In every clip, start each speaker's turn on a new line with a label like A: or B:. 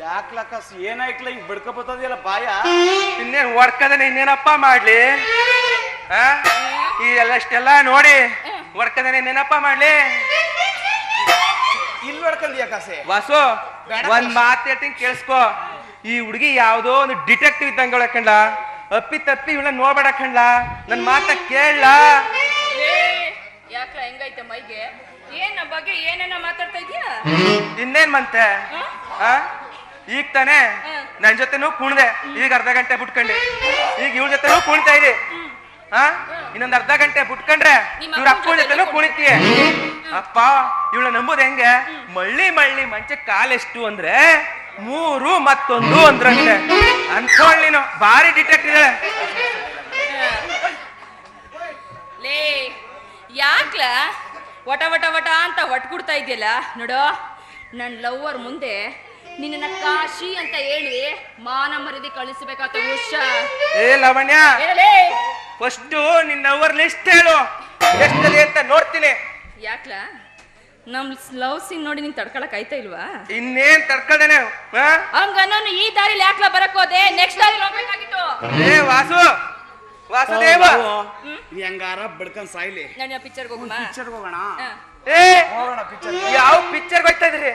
A: ಯಾಕ್ಲಕ್ಕಸ್ ಏನಾಯ್ಕ್ಲ ಹಿಂಗ್ ಬಿಡ್ಕೊಬತ್ತದಿಲ್ಲ ಬಾಯ?
B: ಇನ್ನೇನ್ ವರ್ಕದನೆ ಇನ್ನೇನಪ್ಪ ಮಾಡ್ಲಿ? ಆ? ಈ ಎಲ್ಲ ಇಷ್ಟೆಲ್ಲ ನೋಡಿ ವರ್ಕದನೆ ಇನ್ನೇನಪ್ಪ ಮಾಡ್ಲಿ?
A: ಇಲ್ಲಿ ಹೊಡ್ಕಂದಿಯ ಯಾಕಾಸೆ
B: ವಾಸು
A: ಬೇಡ
B: ಒಂದ್ ಮಾತ್ ಹೇಳ್ತೀನಿ ಕೇಳಿಸ್ಕೊ. ಈ ಹುಡುಗಿ ಯಾವ್ದೋ ಒಂದು ಡಿಟೆಕ್ಟಿವ್ ಇದ್ದಂಗೆ ಹೇಳಕಂಡ ಅಪ್ಪಿ ತಪ್ಪಿ ಇವಳ ನೋಡ್ಬೇಡ ಕಂಡ್ಲ ನನ್ ಮಾತ ಕೇಳಲ್ಲ
C: ಯಾಕ ಹೆಂಗೈತೆ ಮೈಗೆ? ಏನ್ ಬಗ್ಗೆ ಏನೇನ ಮಾತಾಡ್ತಾ ಇದೀಯಾ?
B: ಇನ್ನೇನ್ ಮಂತೆ? ಆ? ಈಗ ತಾನೆ. ನನ್ ಜೊತೆನೂ ಕುಣ್ದೆ. ಈಗ ಅರ್ಧ ಗಂಟೆ ಬಿಟ್ಕೊಂಡೆ. ಈಗ ಇವಳ ಜೊತೆನೂ ಕುಣಿತಾ ಇದೆ ಆ? ಇನ್ನೊಂದ್ ಅರ್ಧ ಗಂಟೆ ಬಿಟ್ಕೊಂಡ್ರೆ ಇವ್ರ
C: ಅಪ್ಪ
B: ಅಪ್ಪನ ಜೊತೆನೂ ಕುಣಿತೀಯ? ಅಪ್ಪ ಇವಳ ನಂಬುದು ಹೆಂಗೆ? ಮಳ್ಳಿ ಮಳ್ಳಿ ಮಂಚ ಕಾಲೆಷ್ಟು ಅಂದ್ರೆ ಮೂರು ಮತ್ತೊಂದು ಅಂದ್ರಂತೆ. ಅನ್ಕೊಳ್ಳಿ ನೀನು. ಭಾರಿ ಡಿಟೆಕ್ಟ್ ಇದೆ
C: ಲೇ ಯಾಕ್ಲ? ವಟ ವಟ ವಟ ಅಂತ ಒಟ್ಕೊಡ್ತಾ ಇದೆಯಲ್ಲ ನೋಡು ನನ್ನ ಲವ್ವರ್ ಮುಂದೆ ನಿನ್ನ ಕಾಶಿ ಅಂತ ಹೇಳಿ ಮಾನ ಮರದಿ ಕಳಿಸ್ಬೇಕಾತ ಹುಷ.
B: ಏ ಲವಣ್ಯ ಫಸ್ಟ್ ನಿನ್ನ ಅವರ್ ಲಿಸ್ಟ್ ಹೇಳು. ಎಷ್ಟದೆ ಅಂತ ನೋಡ್ತೀನಿ.
C: ಯಾಕ್ಲ? ನಮ್ ಲವ್ ಸೀನ್ ನೋಡಿ ನೀನ್ ತಡ್ಕೊಳಕ್ ಆಯ್ತಾ ಇಲ್ವಾ?
B: ಇನ್ನೇನ್ ತಡ್ಕೊಳ್ದೇನೆ
C: ಹಂಗನ್ನೋನು ಈ ದಾರಿಲಿ ಯಾಕ್ಲ ಬರಕ್ ಹೋದೆ? ನೆಕ್ಸ್ಟ್ ದಾರಿ ಹೋಗ್ಬೇಕಾಗಿತ್ತು.
B: ಏ ವಾಸು ವಾಸುದೇವ!
A: ಹೆಂಗಾರ ಬಡ್ಕೊಂಡ್ ಸಾಯ್ಲಿ.
C: ನನ್ನ ಪಿಕ್ಚರ್ಗೆ ಹೋಗೋಣ
A: ಪಿಕ್ಚರ್ ಹೋಗೋಣ.
B: ಏ
A: ಹೋಗೋಣ ಪಿಕ್ಚರ್
B: ಯಾವ ಪಿಕ್ಚರ್ ಹೋಗ್ತಾ ಇದ್ರಿ?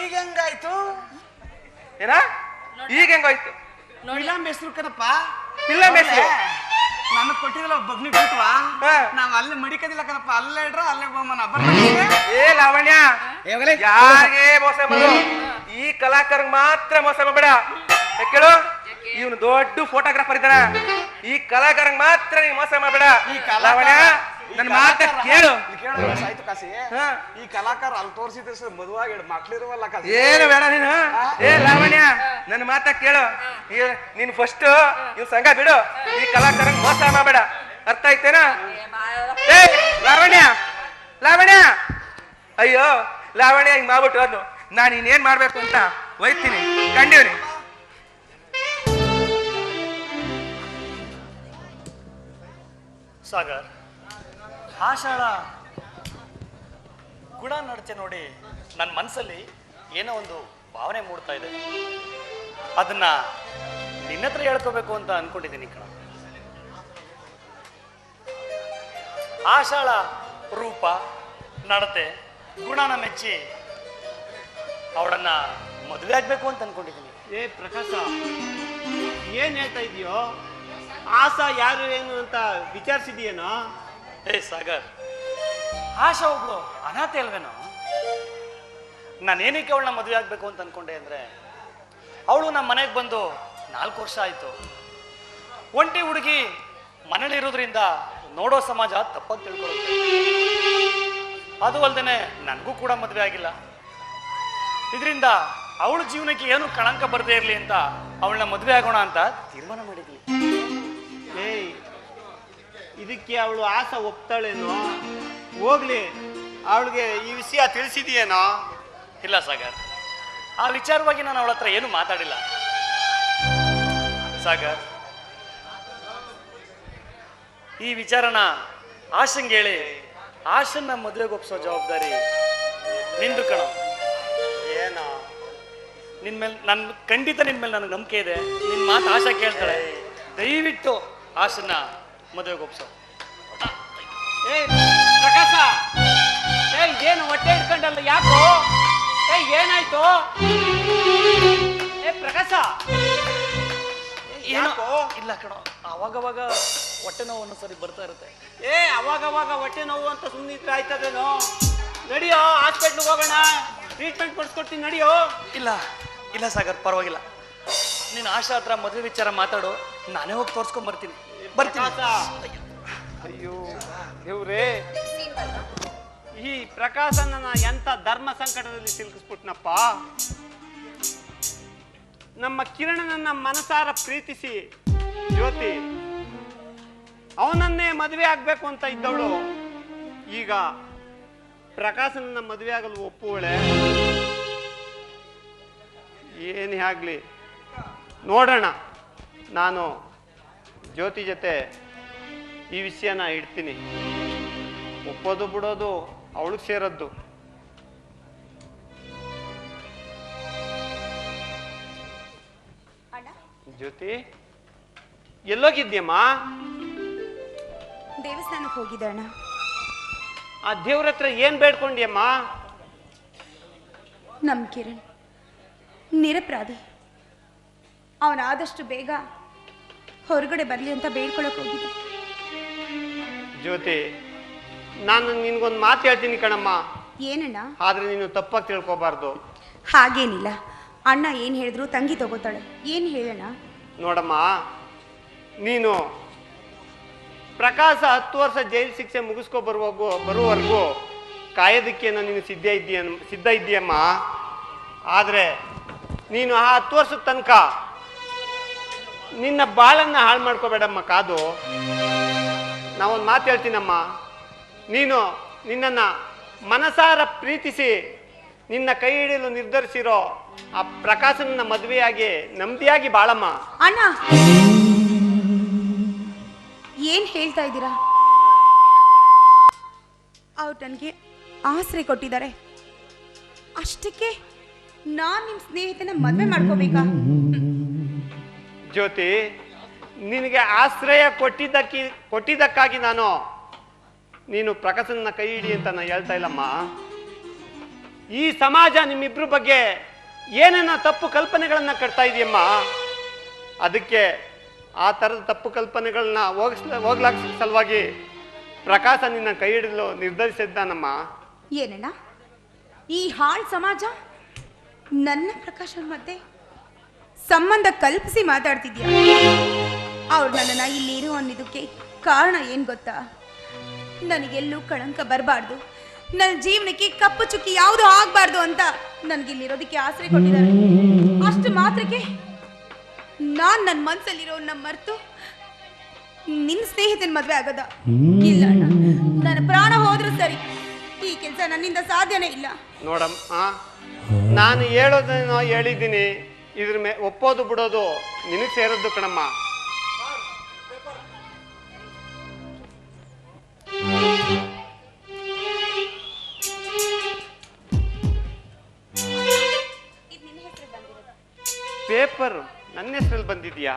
A: ಈಗ ಹೆಂಗಾಯ್ತು?
B: ಏನ? ಈಗ ಹೆಂಗಾಯ್ತು?
C: ನೋಡಿ.
A: ಫಿಲಂ ಹೆಸರು ಕಣಪ್ಪ.
B: ಫಿಲಂ ಹೆಸರು
A: ನನಗ್ ಕೊಟ್ಟಿರಲ್ಲ ಬಗ್ನಿ ಬಿಟ್ವಾ. ನಾವ್ ಅಲ್ಲಿ ಮಡಿಕದಿಲ್ಲ ಕಣಪ್ಪ. ಅಲ್ಲೇ ಇಡ್ರ ಅಲ್ಲೇ ಬೋಮನ
B: ಏ ಲಾವಣ್ಯ. ಯಾರಿಗೆ ಮೋಸ ಮಾಡು? ಈ ಕಲಾಕಾರ ಮಾತ್ರ ಮೋಸ ಬೇಡ ಕೇಳು. ಇವನು ದೊಡ್ಡ ಫೋಟೋಗ್ರಾಫರ್ ಇದ್ದಾನ. ಈ ಕಲಾಕಾರಂಗ್ ಮಾತ್ರ ನೀನ್ ಮೋಸ ಮಾಡಬೇಡ.
A: ಈ
B: ಕಲಾವಣ ನನ್ನ ಮಾತ ಕೇಳು.
A: ಆಯ್ತು ಕಾಸಿ. ಈ ಕಲಾಕಾರ ಅಲ್ಲಿ ತೋರಿಸಿದ್ರೆ ಸರ್ ಮದುವಾಗಿ ಮಕ್ಳಿರುವಲ್ಲ ಕಾಸಿ
B: ಏನು ಬೇಡ ನೀನು. ಏ ಲಾವಣ್ಯ ನನ್ನ ಮಾತ ಕೇಳು. ನೀನ್ ಫಸ್ಟ್ ಇವ್ ಸಂಘ ಬಿಡು. ಈ ಕಲಾಕಾರಂಗ್ ಮೋಸ ಮಾಡಬೇಡ. ಅರ್ಥ ಆಯ್ತೇನಾ? ಏ ಲಾವಣ್ಯ ಲಾವಣ್ಯ. ಅಯ್ಯೋ ಲಾವಣ್ಯ ಹಿಂಗ್ ಮಾಡ್ಬಿಟ್ಟು ನಾನು ಇನ್ನೇನ್ ಮಾಡ್ಬೇಕು ಅಂತ ಒಯ್ತೀನಿ. ಕಂಡೀವ್ನಿ
D: ಸಾಗರ್. ಆಷಾಢ ಗುಣ ನಡತೆ ನೋಡಿ ನನ್ನ ಮನಸ್ಸಲ್ಲಿ ಏನೋ ಒಂದು ಭಾವನೆ ಮೂಡ್ತಾ ಇದೆ. ಅದನ್ನ ನಿನ್ನ ಹತ್ರ ಹೇಳ್ಕೋಬೇಕು ಅಂತ ಅನ್ಕೊಂಡಿದ್ದೀನಿ ಕಣ. ಆಷಾಢ ರೂಪ, ನಡತೆ, ಗುಣನ ಮೆಚ್ಚಿ ಅವಳನ್ನ ಮದುವೆ ಆಗ್ಬೇಕು ಅಂತ ಅನ್ಕೊಂಡಿದ್ದೀನಿ.
E: ಏ ಪ್ರಕಾಶ, ಏನ್ ಹೇಳ್ತಾ ಇದೀಯೋ? ಆಸಾ ಯಾರು ಏನು ಅಂತ ವಿಚಾರಿಸಿದೀಯೇನೋ
D: ಏ ಸಾಗರ್. ಆಶಾ ಒಬ್ಳು ಅನಾಥೆ ಅಲ್ವೇನೋ ನಾನೇನಕ್ಕೆ ಅವಳನ್ನ ಮದುವೆ ಆಗಬೇಕು ಅಂತ ಅನ್ಕೊಂಡೆ ಅಂದ್ರೆ ಅವಳು ನಮ್ಮ ಮನೆಗೆ ಬಂದು ನಾಲ್ಕು ವರ್ಷ ಆಯ್ತು. ಒಂಟಿ ಹುಡುಗಿ ಮನೇಲಿರೋದ್ರಿಂದ ನೋಡೋ ಸಮಾಜ ತಪ್ಪಾಗಿ ತಿಳ್ಕೊಳ್ಳುತ್ತೆ ಅದು ಅಲ್ಲದೆ ನನಗೂ ಕೂಡ ಮದುವೆ ಆಗಿಲ್ಲ. ಇದರಿಂದ ಅವಳ ಜೀವನಕ್ಕೆ ಏನು ಕಳಂಕ ಬರದೇ ಇರಲಿ ಅಂತ ಅವಳನ್ನ ಮದುವೆ ಆಗೋಣ ಅಂತ ತೀರ್ಮಾನ ಮಾಡಿದ್ವಿ.
E: ಏಯ್ ಇದಕ್ಕೆ ಅವಳು ಆಸ ಒಪ್ತಾಳೇನೋ? ಹೋಗ್ಲಿ ಅವಳಿಗೆ ಈ ವಿಷಯ ತಿಳಿಸಿದೀಯೇನೋ?
D: ಇಲ್ಲ ಸಾಗರ್ ಆ ವಿಚಾರವಾಗಿ ನಾನು ಅವಳ ಹತ್ರ ಏನು ಮಾತಾಡಿಲ್ಲ. ಸಾಗರ್ ಈ ವಿಚಾರನ ಆಶಂಗೆ ಹೇಳಿ ಆಶನ್ನ ಮದುವೆಗೆ ಒಪ್ಸೋ ಜವಾಬ್ದಾರಿ ನಿಂದು ಕಣ.
E: ಏನೋ?
D: ನಿನ್ ಮೇಲೆ ನನ್ ಖಂಡಿತ ನಿನ್ ಮೇಲೆ ನನಗೆ ನಂಬಿಕೆ ಇದೆ. ನಿನ್ ಮಾತು ಆಶಾ ಕೇಳ್ತಾಳೆ. ದಯವಿಟ್ಟು ಆಶನ್ನ ಮದುವೆಗೆ ಒಪ್ಸೋ
E: ಏಯ್ ಪ್ರಕಾಶ! ಏಯ್ ಏನು ಹೊಟ್ಟೆ ಇಟ್ಕೊಂಡಲ್ಲ ಯಾಕೋ? ಏಯ್ ಏನಾಯ್ತು? ಏ ಪ್ರಕಾಶ!
D: ಏನೋ? ಇಲ್ಲ ಕಣ ಅವಾಗವಾಗ ಹೊಟ್ಟೆ ನೋವು ಒಂದೊಂದ್ಸರಿ ಬರ್ತಾ ಇರುತ್ತೆ.
E: ಏ ಅವಾಗವಾಗ ಅವಾಗ ಹೊಟ್ಟೆ ನೋವು ಅಂತ ಸುಮ್ಮನೆ ಇದ್ರೆ ಆಯ್ತದೇನೋ? ನಡಿಯೋ ಹಾಸ್ಪಿಟ್ಲಿಗೆ ಹೋಗೋಣ. ಟ್ರೀಟ್ಮೆಂಟ್ ಕೊಡ್ಸ್ಕೊಡ್ತೀನಿ ನಡಿಯೋ?
D: ಇಲ್ಲ ಇಲ್ಲ ಸಾಗರ್ ಪರವಾಗಿಲ್ಲ. ನೀನು ಆಶಾ ಹತ್ರ ಮದುವೆ ವಿಚಾರ ಮಾತಾಡು. ನಾನೇ ಹೋಗಿ ತೋರ್ಸ್ಕೊಂಡ್ ಬರ್ತೀನಿ. ಬರ್ತೀನಿ.
E: ಅಯ್ಯೋ, ದೇವ್ರೇ. ಈ ಪ್ರಕಾಶನ ಎಂತ ಧರ್ಮ ಸಂಕಟದಲ್ಲಿ ಸಿಲುಕಿಸ್ಬಿಟ್ನಪ್ಪ? ನಮ್ಮ ಕಿರಣನನ್ನ ಮನಸಾರ ಪ್ರೀತಿಸಿ, ಜ್ಯೋತಿ, ಅವನನ್ನೇ ಮದುವೆ ಆಗ್ಬೇಕು ಅಂತ ಇದ್ದವಳು. ಈಗ ಪ್ರಕಾಶನನ್ನ ಮದುವೆ ಆಗಲು ಒಪ್ಪುವಳೆ? ಏನೇ ಆಗ್ಲಿ, ನೋಡೋಣ. ನಾನು ಜ್ಯೋತಿ ಜೊತೆ ಈ ವಿಷಯನ ಇಡ್ತೀನಿ. ಒಪ್ಪೋದು ಬಿಡೋದು ಅವಳಿಗೆ ಸೇರದ್ದು. ಜ್ಯೋತಿ ಎಲ್ಲೋಗಿದ್ಯಮ್ಮ
F: ದೇವಸ್ಥಾನಕ್ಕೆ ಹೋಗಿದ್ದೆ ಅಣ್ಣ.
E: ಆ ದೇವ್ರ ಹತ್ರ ಏನ್ ಬೇಡ್ಕೊಂಡಿಯಮ್ಮ?
F: ನಮ್ ಕಿರಣ್ ನಿರಪರಾಧಿ. ಅವನಾದಷ್ಟು ಬೇಗ ಹೊರಗಡೆ ಬರಲಿ ಅಂತ ಬೇಡ್ಕೊಳಕ್ ಹೋಗಿದ್ದೆ.
E: ಜ್ಯೋತಿ ನಾನು ನಿನ್ಗೊಂದು ಮಾತು ಹೇಳ್ತೀನಿ ಕಣಮ್ಮ.
F: ಏನಣ್ಣ?
E: ಆದ್ರೆ ನೀನು ತಪ್ಪಾಗಿ ತಿಳ್ಕೊಬಾರ್ದು.
F: ಹಾಗೇನಿಲ್ಲ. ಅಣ್ಣ ಏನು ಹೇಳಿದ್ರು ತಂಗಿ ತಗೋತಾಳೆ. ಏನು ಹೇಳೋಣ
E: ನೋಡಮ್ಮ ನೀನು ಪ್ರಕಾಶ ಹತ್ತು ವರ್ಷ ಜೈಲು ಶಿಕ್ಷೆ ಮುಗಿಸ್ಕೊ ಬರುವಾಗೂ ಬರುವವರೆಗೂ ಕಾಯೋದಕ್ಕೆ ನೀನು ಸಿದ್ಧ ಇದ್ದೀಯ ಸಿದ್ಧ ಇದ್ದೀಯಮ್ಮ. ಆದರೆ ನೀನು ಆ ಹತ್ತು ವರ್ಷದ ತನಕ ನಿನ್ನ ಬಾಳನ್ನ ಹಾಳು ಮಾಡ್ಕೋಬೇಡಮ್ಮ ಕಾದು. ನಾವೊಂದು ಮಾತು ಹೇಳ್ತೀನಮ್ಮ. ನೀನು ನಿನ್ನನ್ನ ಮನಸಾರ ಪ್ರೀತಿಸಿ ನಿನ್ನ ಕೈ ಹಿಡಿಯಲು ನಿರ್ಧರಿಸಿರೋ ಆ ಪ್ರಕಾಶನ ಮದುವೆಯಾಗಿ, ನೆಮ್ಮದಿಯಾಗಿ ಬಾಳಮ್ಮ.
F: ಅಣ್ಣ! ಏನ್ ಹೇಳ್ತಾ ಇದ್ದೀರಾ? ಅವ್ರು ನನಗೆ ಆಸರೆ ಕೊಟ್ಟಿದ್ದಾರೆ. ಅಷ್ಟಕ್ಕೆ ನಾನ್ ನಿಮ್ ಸ್ನೇಹಿತನ ಮದುವೆ ಮಾಡ್ಕೋಬೇಕಾ?
E: ಜ್ಯೋತಿ, ನಿನಗೆ ಆಶ್ರಯ ಕೊಟ್ಟಿದ್ದಕ್ಕೆ, ಕೊಟ್ಟಿದ್ದಕ್ಕಾಗಿ ನಾನು, ನೀನು ಪ್ರಕಾಶನ ಕೈ ಹಿಡಿ ಅಂತ ನಾನು ಹೇಳ್ತಾ ಇಲ್ಲಮ್ಮ. ಈ ಸಮಾಜ ನಿಮ್ಮಿಬ್ರ ಬಗ್ಗೆ ಏನೇನೋ ತಪ್ಪು ಕಲ್ಪನೆಗಳನ್ನು ಕಟ್ತಾ ಇದೆಯಮ್ಮ. ಅದಕ್ಕೆ ಆ ಥರದ ತಪ್ಪು ಕಲ್ಪನೆಗಳನ್ನ ಹೋಗಿಸ್ ಹೋಗ್ಲಾಕ್ಸ ಸಲುವಾಗಿ ಪ್ರಕಾಶ ನಿನ್ನ ಕೈ ಹಿಡಿದಲು ನಿರ್ಧರಿಸಿದ್ದಾನಮ್ಮ.
F: ಏನಣ್ಣ? ಈ ಹಾಳ್ ಸಮಾಜ ನನ್ನ ಪ್ರಕಾಶನ ಮಧ್ಯೆ ಸಂಬಂಧ ಕಲ್ಪಿಸಿ ಮಾತಾಡ್ತಿದ್ಯಾ? ಅವ್ರು ನನ್ನನ್ನ ಇಲ್ಲಿ ಇರೋ ಅನ್ನೋದಕ್ಕೆ ಕಾರಣ ಏನ್ ಗೊತ್ತಾ? ನನಗೆಲ್ಲೂ ಕಳಂಕ ಬರಬಾರ್ದು. ನನ್ನ ಜೀವನಕ್ಕೆ ಕಪ್ಪು ಚುಕ್ಕಿ ಯಾವುದು ಆಗ್ಬಾರ್ದು ಅಂತ ನನಗಿಲ್ಲಿರೋದಕ್ಕೆ ಆಸರೆ ಕೊಟ್ಟಿದ್ದಾರೆ. ಅಷ್ಟು ಮಾತ್ರಕ್ಕೆ ನಾನ್ ನನ್ನ ಮನ್ಸಲ್ಲಿರೋನ್ನ ಮರ್ತು ನಿನ್ನ ಸ್ನೇಹಿತನ ಮದ್ವೆ ಆಗದ. ಇಲ್ಲ ನನ್ನ ಪ್ರಾಣ ಹೋದ್ರು ಸರಿ. ಈ ಕೆಲಸ ನನ್ನಿಂದ ಸಾಧ್ಯನೇ ಇಲ್ಲ.
E: ನೋಡಮ್ಮ ನಾನು ಹೇಳೋದನ್ನ ಹೇಳಿದ್ದೀನಿ. ಇದ್ರ ಮೇ ಒಪ್ಪೋದು ಬಿಡೋದು ನಿನಗೆ ಸೇರದ್ದು ಕಣಮ್ಮ. ಪೇಪರ್ ನನ್ನ ಹೆಸರಲ್ಲಿ ಬಂದಿದ್ಯಾ?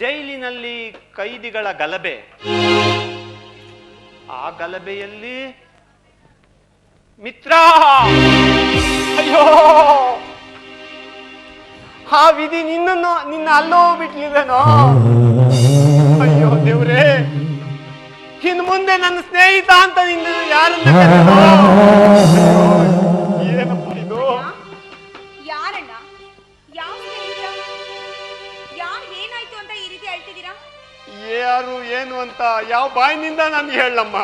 E: ಜೈಲಿನಲ್ಲಿ ಕೈದಿಗಳ ಗಲಭೆ. ಆ ಗಲಭೆಯಲ್ಲಿ ಮಿತ್ರ! ಅಯ್ಯೋ! ಆ ವಿಧಿ ನಿನ್ನನ್ನು, ನಿನ್ನ ಅಲ್ಲೋ ಬಿಟ್ಲಿದನೋ ಅಯ್ಯೋ ದೇವ್ರೇ! ಇನ್ ಮುಂದೆ ನನ್ನ ಸ್ನೇಹಿತ ಅಂತ ನಿನ್ನ ಯಾರನ್ನ ಏನಪ್ಪ ಇದು?
F: ಯಾರಣ್ಣ? ಯಾರು
E: ಏನು ಅಂತ ಯಾವ ಬಾಯಿನಿಂದ ನಾನು ಹೇಳಮ್ಮ.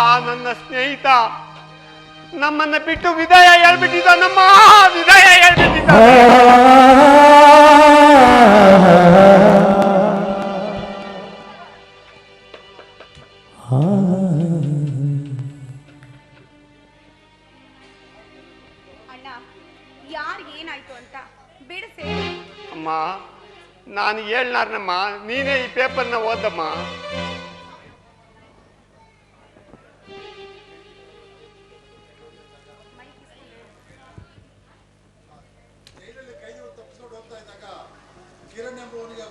E: ಆ ನನ್ನ ಸ್ನೇಹಿತ ನಮ್ಮನ್ನ ಬಿಟ್ಟು ವಿದಾಯ ಹೇಳ್ಬಿಟ್ಟಿದ್ದ ನಮ್ಮ ವಿದಾಯ ಹೇಳ್ಬಿಟ್ಟಿದ್ದ ಪೇಪರ್ನ ಓದಮ್ಮ.
G: ಕಿರಣ್ ಎಂಬುವನಿಗೆ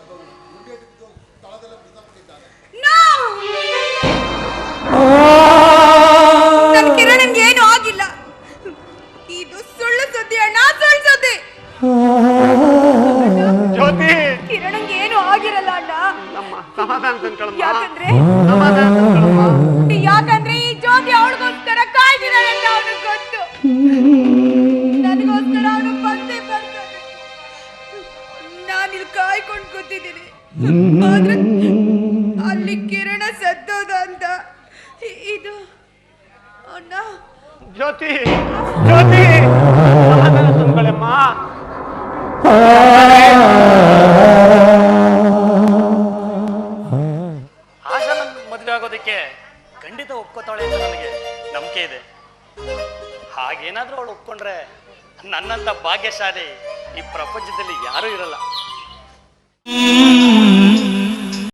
F: ಯಾಕಂದ್ರೆ ಈ ಜ್ಯೋತಿ ಅವಳಿಗೋಸ್ಕರ ಕಾಯ್ದಿದ್ದಾರೆ ಅಂತ ಅವನಿಗೆ ಗೊತ್ತು. ನನಗೋಸ್ಕರ ಅವನು ಬಂದೇ ಬರ್ತಾನೆ ನಾನಿಲ್ಲಿ ಕಾಯ್ಕೊಂಡು ಕೂತಿದ್ದೀನಿ. ಆದ್ರೆ ಅಲ್ಲಿ ಕಿರಣ ಸತ್ತೋದ ಅಂತ. ಇದು ಅಣ್ಣ.
E: ಜ್ಯೋತಿ ಜ್ಯೋತಿ.
D: ಭಾಗ್ಯಶಾಲಿ ಈ ಪ್ರಪಂಚದಲ್ಲಿ ಯಾರೂ ಇರಲ್ಲ.